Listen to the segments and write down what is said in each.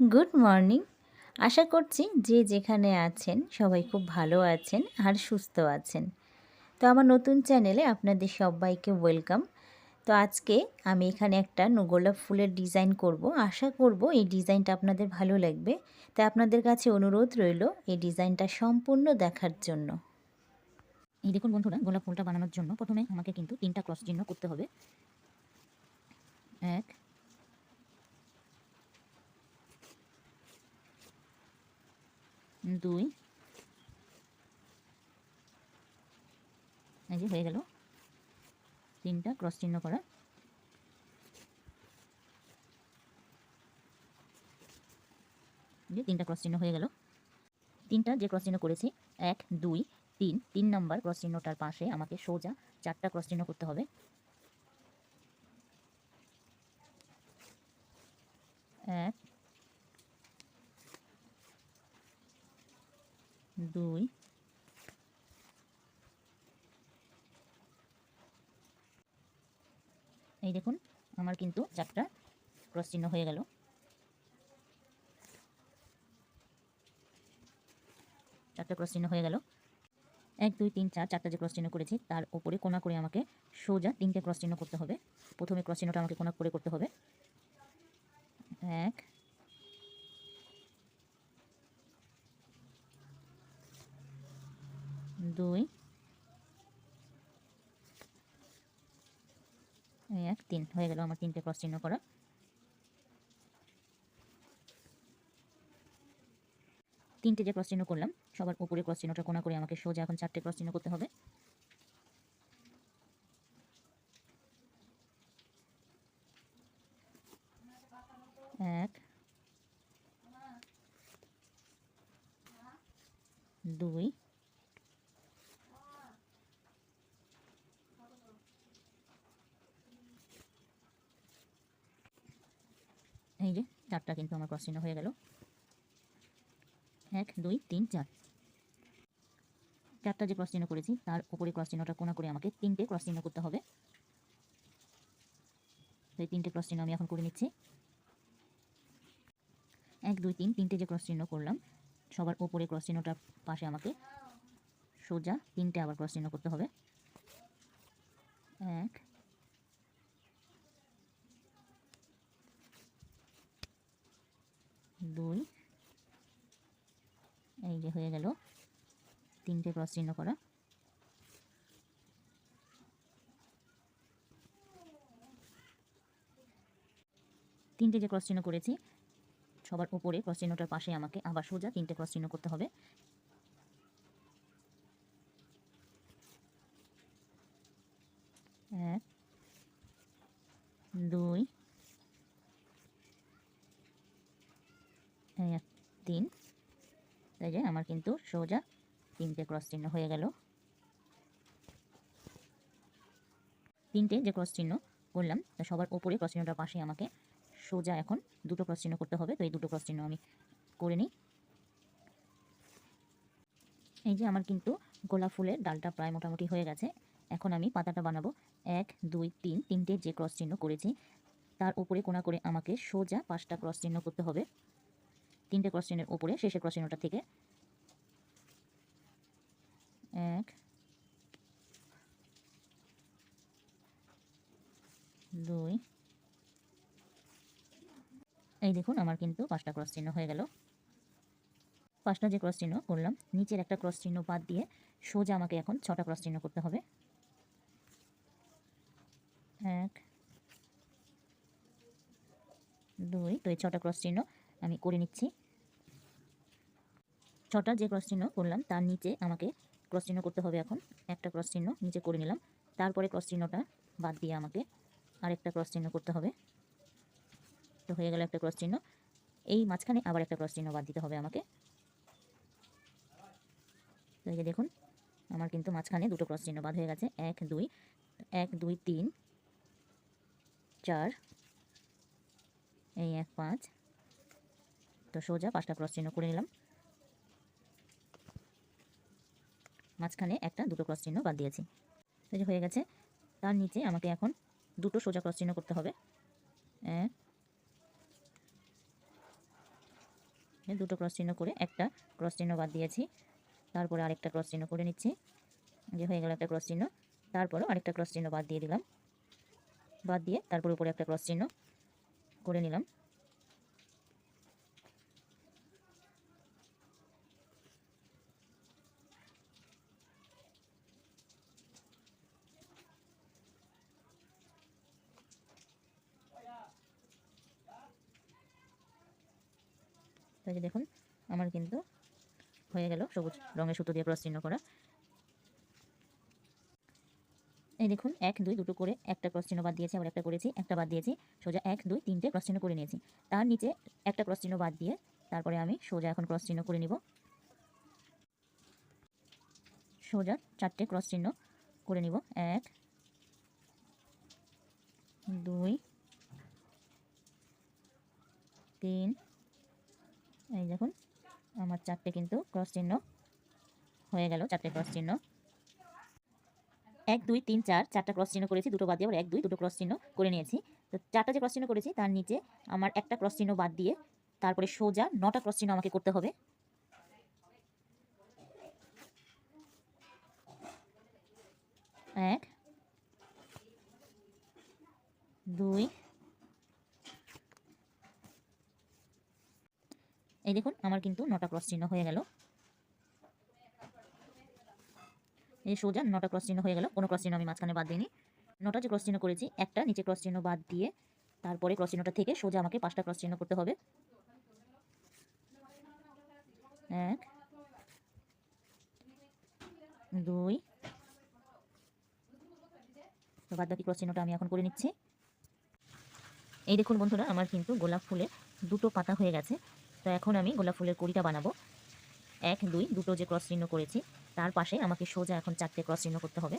Good morning আশা করছি যে যেখানে আছেন সবাই খুব ভালো আছেন আর সুস্থ আছেন। তো আমার নতুন চ্যানেলে আপনাদের সবাইকে ওয়েলকাম তো আজকে আমি এখানে একটা গোলাপ ফুলের ডিজাইন করব। আশা করব এই ডিজাইনটা আপনাদের ভালো লাগবে। তাই আপনাদের কাছে অনুরোধ রইল এই ডিজাইনটা সম্পূর্ণ দেখার জন্য। এই দেখুন বন্ধুরা, গোলাপ ফুলটা বানানোর জন্য প্রথমে আমাকে কিন্তু তিনটা ক্রস চিহ্ন করতে হবে। এক দুই। এই যে হয়ে গেল। তিনটা ক্রস চিহ্ন করা। যে তিনটা ক্রস চিহ্ন হয়ে গেল। তিনটা যে ক্রস চিহ্ন করেছি, এক, দুই, তিন তিন নম্বর ক্রস চিহ্নটার পাশে আমাকে সোজা চারটা ক্রস চিহ্ন করতে হবে। এক দুই। এই দেখুন, আমার কিন্তু চারটা ক্রস চিহ্ন হয়ে গেল। চারটা ক্রস চিহ্ন হয়ে গেল। এক, দুই, তিন, চার, চারটা যে ক্রস চিহ্ন করেছি, তার ওপরে কোনা করে আমাকে সোজা তিনটে ক্রস চিহ্ন করতে হবে। প্রথমে ক্রস চিহ্নটা আমাকে কোনা করে করতে হবে। এক দুই এক, তিন, হয়ে গেল আমার তিনটে ক্রস চিহ্ন করা। তিনটে যে ক্রস চিহ্ন করলাম, সবার উপরে ক্রস চিহ্নটা কোনা করে আমাকে সোজা এখন চারটে ক্রস চিহ্ন করতে হবে। এক, দুই এই যে চারটা কিন্তু আমার ক্রস হয়ে গেল। এক, দুই, তিন, চার। চারটা যে ক্রস চিহ্ন করেছি, তার উপরে ক্রস চিহ্নটা কোনা করে আমাকে তিনটে ক্রস চিহ্ন করতে হবে। এই তিনটে ক্রস চিহ্ন আমি এখন করে নিচ্ছি। এক, দুই, তিন, তিনটে যে ক্রস চিহ্ন করলাম, সবার ওপরে ক্রস চিহ্নটার পাশে আমাকে সোজা তিনটে আবার ক্রস চিহ্ন করতে হবে। এক দুই। এই যে হয়ে গেল। তিনটে ক্রস চিহ্ন করা। তিনটে যে ক্রস চিহ্ন করেছি, সবার উপরে ক্রস চিহ্নটার পাশে আমাকে আবার সোজা তিনটে ক্রস চিহ্ন করতে হবে। এক, দুই এই এক তিন যে আমার কিন্তু সোজা তিনটে ক্রস চিহ্ন হয়ে গেল। তিনটে যে ক্রস চিহ্ন করলাম তা সবার ওপরে ক্রস চিহ্নটার পাশে আমাকে সোজা এখন দুটো ক্রস চিহ্ন করতে হবে, তো এই দুটো ক্রস চিহ্ন আমি করে নিই। এই যে আমার কিন্তু গোলাপ ফুলের ডালটা প্রায় মোটামুটি হয়ে গেছে। এখন আমি পাতাটা বানাবো। এক, দুই, তিন, তিনটে যে ক্রস চিহ্ন করেছি, তার উপরে কোনা করে আমাকে সোজা পাঁচটা ক্রস চিহ্ন করতে হবে। তিনটে ক্রস চিহ্নের উপরে, শেষের ক্রস চিহ্নটা থেকে। এক। দুই। এই দেখুন, আমার কিন্তু পাঁচটা ক্রস চিহ্ন হয়ে গেল। পাঁচটা যে ক্রস চিহ্ন করলাম, নিচের একটা ক্রস চিহ্ন বাদ দিয়ে সোজা আমাকে এখন ছটা ক্রস চিহ্ন করতে হবে। এক। দুই, তো এই ছটা ক্রস চিহ্ন আমি করে নিচ্ছি। ছটা যে ক্রস চিহ্ন করলাম, তার নিচে আমাকে ক্রস চিহ্ন করতে হবে এখন। একটা ক্রস চিহ্ন নিচে করে নিলাম। তারপরে ক্রস চিহ্নটা বাদ দিয়ে আমাকে আরেকটা ক্রস চিহ্ন করতে হবে। তো হয়ে গেল একটা ক্রস চিহ্ন। এই মাঝখানে আবার একটা ক্রস চিহ্ন বাদ দিতে হবে আমাকে। তো এই যে দেখুন, আমার কিন্তু মাঝখানে দুটো ক্রস চিহ্ন বাদ হয়ে গেছে। এক, দুই এক, দুই, তিন, চার, এই এক, পাঁচ। তো সোজা পাঁচটা ক্রস চিহ্ন করে নিলাম। মাঝখানে একটা দুটো ক্রস চিহ্ন বাদ দিয়েছি। এই যে হয়ে গেছে, তার নিচে আমাকে এখন দুটো সোজা ক্রস চিহ্ন করতে হবে। দুটো ক্রস চিহ্ন করে একটা ক্রস চিহ্ন বাদ দিয়েছি। তারপরে আরেকটা ক্রস চিহ্ন করে নিচ্ছি। যে হয়ে গেল একটা ক্রস চিহ্ন। তারপরেও আরেকটা ক্রস চিহ্ন বাদ দিয়ে দিলাম। বাদ দিয়ে তারপর উপরে একটা ক্রস চিহ্ন করে নিলাম। তো এই যে দেখুন, আমার কিন্তু হয়ে গেল সবুজ রঙের সুতো দিয়ে ক্রস চিহ্ন করা। এই দেখুন, এক, দুই দুটো করে একটা ক্রস চিহ্ন বাদ দিয়েছি, আবার একটা করেছি, একটা বাদ দিয়েছি, সোজা এক, দুই, তিনটে ক্রস চিহ্ন করে নিয়েছি। তার নিচে একটা ক্রস চিহ্ন বাদ দিয়ে তারপরে আমি সোজা এখন ক্রস চিহ্ন করে নিব। সোজা চারটে ক্রস চিহ্ন করে নিব। এক, দুই, তিন এই দেখুন, আমার চারটে কিন্তু ক্রস চিহ্ন হয়ে গেল, চারটে ক্রস চিহ্ন। এক, দুই, তিন, চার, চারটা ক্রস চিহ্ন করেছি, দুটো বাদ দিয়ে আবার এক, দুই, দুটো ক্রস চিহ্ন করে নিয়েছি। তো চারটা যে ক্রস চিহ্ন করেছি, তার নিচে আমার একটা ক্রস চিহ্ন বাদ দিয়ে তারপরে সোজা নটা ক্রস চিহ্ন আমাকে করতে হবে। এক, দুই এই দেখুন, আমার কিন্তু নটা ক্রস চিহ্ন হয়ে গেল। এই সোজা নটা ক্রস চিহ্ন হয়ে গেল, কোনো ক্রস চিহ্ন আমি মাঝখানে বাদ দিইনি। নটা যে ক্রস চিহ্ন করেছি, একটা নিচে ক্রস চিহ্ন বাদ দিয়ে তারপরে ক্রস চিহ্নটা থেকে সোজা আমাকে পাঁচটা ক্রস চিহ্ন করতে হবে। এক, দুই বাদ বাকি ক্রস চিহ্নটা আমি এখন করে নিচ্ছি। এই দেখুন বন্ধুরা, আমার কিন্তু গোলাপ ফুলের দুটো পাতা হয়ে গেছে। তো এখন আমি গোলাপ ফুলের কড়িটা বানাবো। এক, দুই, দুটো যে ক্রস চিহ্ন করেছি, তার পাশে আমাকে সোজা এখন চারটে ক্রস চিহ্ন করতে হবে।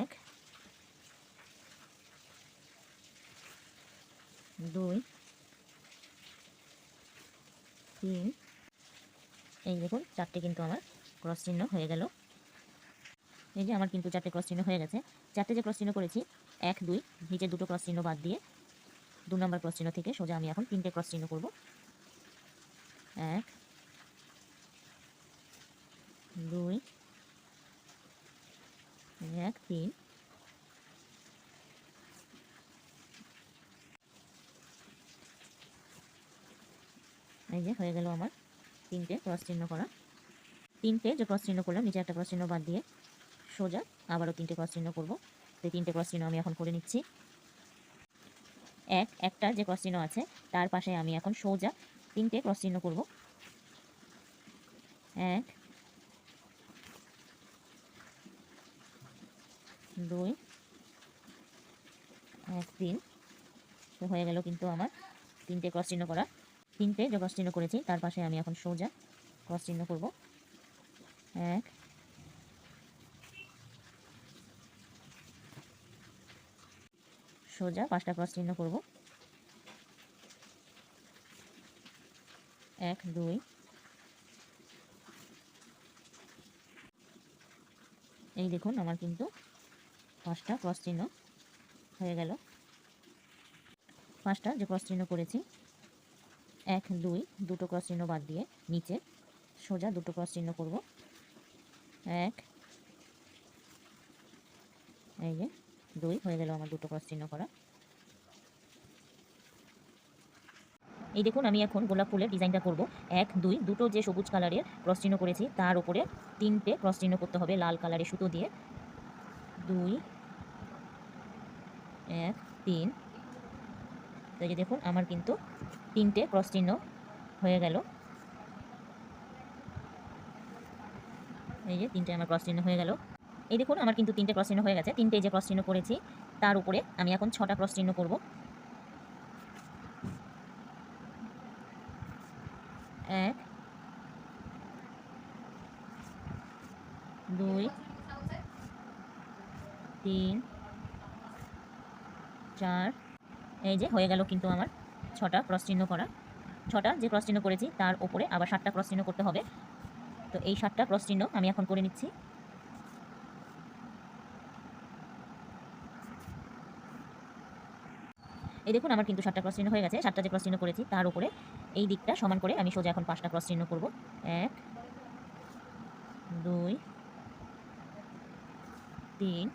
এক দুই তিন এই দেখুন, চারটে কিন্তু আমার ক্রস চিহ্ন হয়ে গেল। এই যে আমার কিন্তু চারটে ক্রস চিহ্ন হয়ে গেছে। চারটে যে ক্রস চিহ্ন করেছি, এক, দুই, নিচে দুটো ক্রস চিহ্ন বাদ দিয়ে দু নম্বর ক্রস চিহ্ন থেকে সোজা আমি এখন তিনটে ক্রস চিহ্ন করব। এক, দুই, এক, তিন। এই যে হয়ে গেল আমার তিনটে ক্রস চিহ্ন করা। তিনটে যে ক্রস চিহ্ন করলাম, নিচে একটা ক্রস চিহ্ন বাদ দিয়ে সোজা আবারও তিনটে ক্রস চিহ্ন করব। এই তিনটে ক্রস চিহ্ন আমি এখন করে নিচ্ছি। এক, একটা যে ক্রস চিহ্ন আছে, তার পাশে আমি এখন সোজা তিনটে ক্রস চিহ্ন করব। এক, দুই, এক, তিন। তো হয়ে গেল কিন্তু আমার তিনটে ক্রস চিহ্ন করা। তিনটে, যে ক্রস চিহ্ন করেছি, তার পাশে আমি এখন সোজা ক্রস চিহ্ন করব। এক। সোজা পাঁচটা ক্রস চিহ্ন করব। এক, দুই। এই দেখুন, আমার কিন্তু পাঁচটা ক্রস চিহ্ন হয়ে গেল। পাঁচটা যে ক্রস চিহ্ন করেছি এক, দুই, দুটো ক্রস চিহ্ন বাদ দিয়ে নিচে সোজা দুটো ক্রস চিহ্ন করব। এক, এই যে দুই হয়ে গেল আমার দুটো ক্রস চিহ্ন করা। এই দেখুন, আমি এখন গোলাপ ফুলের ডিজাইনটা করব। এক, দুই, দুটো যে সবুজ কালারের ক্রস চিহ্ন করেছি, তার উপরে তিনটে ক্রস চিহ্ন করতে হবে লাল কালারের সুতো দিয়ে। দুই, এক, তিন তো দেখুন, আমার কিন্তু তিনটে ক্রস হয়ে গেল। এই যে তিনটে আমার ক্রস হয়ে গেল। এই দেখুন, আমার কিন্তু তিনটে ক্রস হয়ে গেছে। তিনটে যে ক্রস করেছি তার উপরে আমি এখন ছটা ক্রস চিহ্ন করব এক দুই তিন চার এই যে, হয়ে গেল কিন্তু আমার ছটা ক্রস চিহ্ন করা। ছটা যে ক্রস চিহ্ন করেছি, তার উপরে আবার সাতটা ক্রস চিহ্ন করতে হবে। তো এই সাতটা ক্রস চিহ্ন আমি এখন করে নিচ্ছি। এই দেখুন, আমার কিন্তু সাতটা ক্রস চিহ্ন হয়ে গেছে। সাতটা যে ক্রস চিহ্ন করেছি, তার উপরে এই দিকটা সমান করে আমি সোজা এখন পাঁচটা ক্রস চিহ্ন করব। এক, দুই, তিন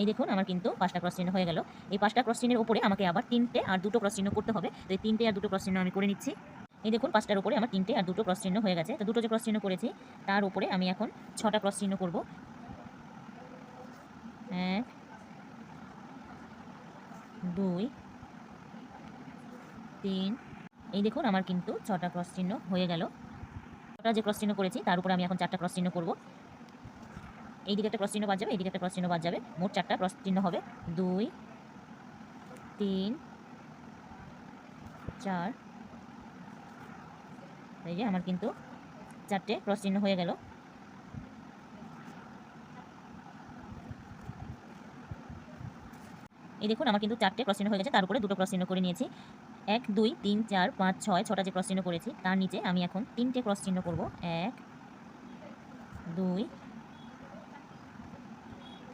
এই দেখুন, আমার কিন্তু পাঁচটা ক্রস চিহ্ন হয়ে গেল। এই পাঁচটা ক্রস চিহ্নের উপরে আমাকে আবার তিনটে আর দুটো ক্রস চিহ্ন করতে হবে। তো এই তিনটে আর দুটো ক্রস চিহ্ন আমি করে নিচ্ছি। এই দেখুন, পাঁচটার উপরে আমার তিনটে আর দুটো ক্রস চিহ্ন হয়ে গেছে। তো দুটো যে ক্রস চিহ্ন করেছি, তার উপরে আমি এখন ছটা ক্রস চিহ্ন করব। এক, দুই, তিন। এই দেখুন, আমার কিন্তু ছটা ক্রস চিহ্ন হয়ে গেল। ছটা যে ক্রস চিহ্ন করেছি, তার উপরে আমি এখন চারটা ক্রস চিহ্ন করব। এই দিকে একটা ক্রস বাদ যাবে এই দিকে একটা ক্রস বাদ যাবে। মোট চারটা ক্রস চিহ্ন হবে। দুই, তিন, চার। এই যে আমার কিন্তু চারটে ক্রস চিহ্ন হয়ে গেল। এই দেখুন, আমার কিন্তু চারটে ক্রস চিহ্ন হয়ে গেছে, তার উপরে দুটো ক্রস চিহ্ন করে নিয়েছি। এক, দুই, তিন, চার, পাঁচ, ছয়, ছটা যে ক্রস চিহ্ন করেছি, তার নিচে আমি এখন তিনটে ক্রস চিহ্ন করব। এক, দুই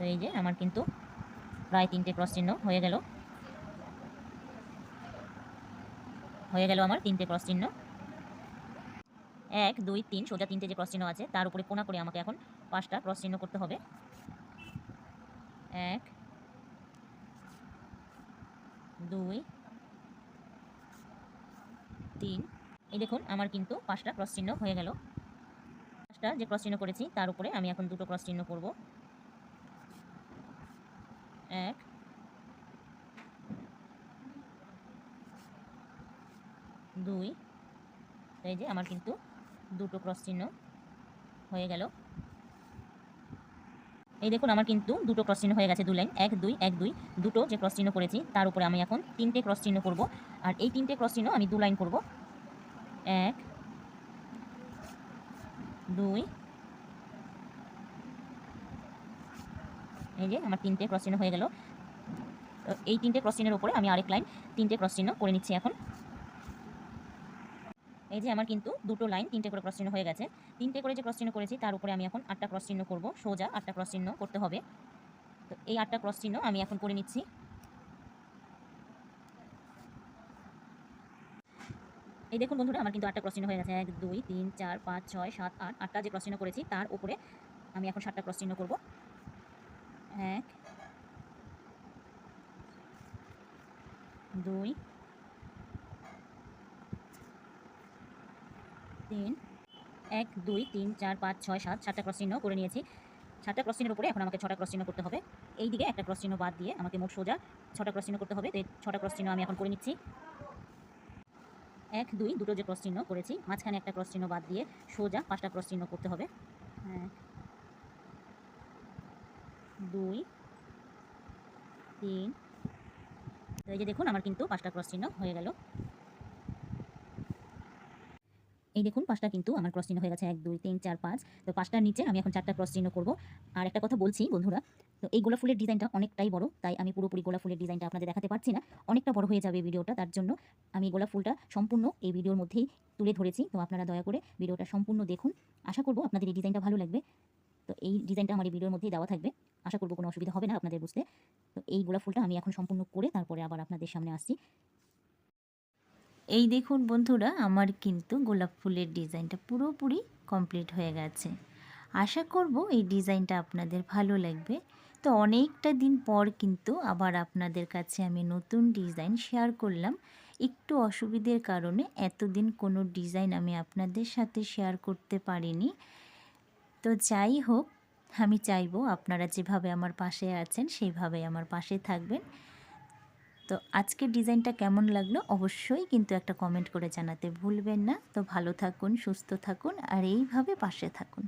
তো এই যে আমার কিন্তু প্রায় তিনটে ক্রস চিহ্ন হয়ে গেল। হয়ে গেল আমার তিনটে ক্রস চিহ্ন। এক, দুই, তিন, সোজা তিনটে যে ক্রস চিহ্ন আছে, তার উপরে কোনা করে আমাকে এখন পাঁচটা ক্রস চিহ্ন করতে হবে। এক, দুই, তিন, এই দেখুন আমার কিন্তু পাঁচটা ক্রস চিহ্ন হয়ে গেল। পাঁচটা যে ক্রস চিহ্ন করেছি, তার উপরে আমি এখন দুটো ক্রস চিহ্ন করব। এক। দুই। এই যে আমার কিন্তু দুটো ক্রস চিহ্ন হয়ে গেল। এই দেখুন, আমার কিন্তু দুটো ক্রস চিহ্ন হয়ে গেছে দু লাইন। এক, দুই এক, দুই, দুটো যে ক্রস চিহ্ন করেছি, তার উপরে আমি এখন তিনটে ক্রস চিহ্ন করব। আর এই তিনটে ক্রস চিহ্ন আমি দু লাইন করব। এক, দুই এই যে আমার তিনটে ক্রস চিহ্ন হয়ে গেল তো এই তিনটে ক্রস চিহ্নের উপরে আমি আরেক লাইন তিনটে ক্রস চিহ্ন করে নিচ্ছি এখন এই যে আমার কিন্তু দুটো লাইন তিনটে করে ক্রস চিহ্ন হয়ে গেছে তিনটে করে যে ক্রস চিহ্ন করেছি তার উপরে আমি এখন আটটা ক্রস চিহ্ন করব সোজা আটটা ক্রস চিহ্ন করতে হবে তো এই আটটা ক্রস চিহ্ন আমি এখন করে নিচ্ছি এই দেখুন বন্ধুরা আমার কিন্তু আটটা ক্রস চিহ্ন হয়ে গেছে এক দুই তিন চার পাঁচ ছয় সাত আট আটটা যে ক্রস চিহ্ন করেছি তার উপরে আমি এখন সাতটা ক্রস চিহ্ন করব এক, দুই, তিন, এক, দুই, তিন, চার, পাঁচ, ছয়, সাত, সাতটা ক্রস চিহ্ন করে নিয়েছি। সাতটা ক্রস চিহ্নের উপরে এখন আমাকে ছটা ক্রস চিহ্ন করতে হবে। এই দিকে একটা ক্রস চিহ্ন বাদ দিয়ে আমাকে মোট সোজা ছটা ক্রস চিহ্ন করতে হবে। তো ছটা ক্রস চিহ্ন আমি এখন করে নিচ্ছি। এক, দুই, দুটো যে ক্রস চিহ্ন করেছি, মাঝখানে একটা ক্রস চিহ্ন বাদ দিয়ে সোজা পাঁচটা ক্রস চিহ্ন করতে হবে। এক দুই, তিন। তো এই যে দেখুন, আমার কিন্তু পাঁচটা ক্রস চিহ্ন হয়ে গেল। এই দেখুন, পাঁচটা কিন্তু আমার ক্রস চিহ্ন হয়ে গেছে। এক, দুই, তিন, চার, পাঁচ। তো পাঁচটার নিচে আমি এখন চারটা ক্রস চিহ্ন করব। আর একটা কথা বলছি, বন্ধুরা, তো এই গোলাপ ফুলের ডিজাইনটা অনেকটাই বড়, তাই আমি পুরোপুরি গোলাপ ফুলের ডিজাইনটা আপনাদের দেখাতে পারছি না। অনেকটা বড় হয়ে যাবে ভিডিওটা, তার জন্য আমি গোলাপ ফুলটা সম্পূর্ণ এই ভিডিওর মধ্যেই তুলে ধরেছি। তো আপনারা দয়া করে ভিডিওটা সম্পূর্ণ দেখুন। আশা করব আপনাদের এই ডিজাইনটা ভালো লাগবে। তো এই ডিজাইনটা আমার এই ভিডিওর মধ্যেই দেওয়া থাকবে। আশা করব কোনো অসুবিধা হবে না আপনাদের বুঝতে। তো এই গোলাপ ফুলটা আমি এখন সম্পূর্ণ করে তারপরে আবার আপনাদের সামনে আসছি। এই দেখুন বন্ধুরা, আমার কিন্তু গোলাপ ফুলের ডিজাইনটা পুরোপুরি কমপ্লিট হয়ে গেছে। আশা করব এই ডিজাইনটা আপনাদের ভালো লাগবে। তো অনেকটা দিন পর কিন্তু আবার আপনাদের কাছে আমি নতুন ডিজাইন শেয়ার করলাম। একটু অসুবিধের কারণে এতদিন কোনো ডিজাইন আমি আপনাদের সাথে শেয়ার করতে পারিনি। তো যাই হোক, আমি চাইব আপনারা যেভাবে আমার পাশে আছেন সেইভাবে আমার পাশে থাকবেন। তো আজকের ডিজাইনটা কেমন লাগল অবশ্যই কিন্তু একটা কমেন্ট করে জানাতে ভুলবেন না। তো ভালো থাকুন, সুস্থ থাকুন, আর এইভাবে পাশে থাকুন।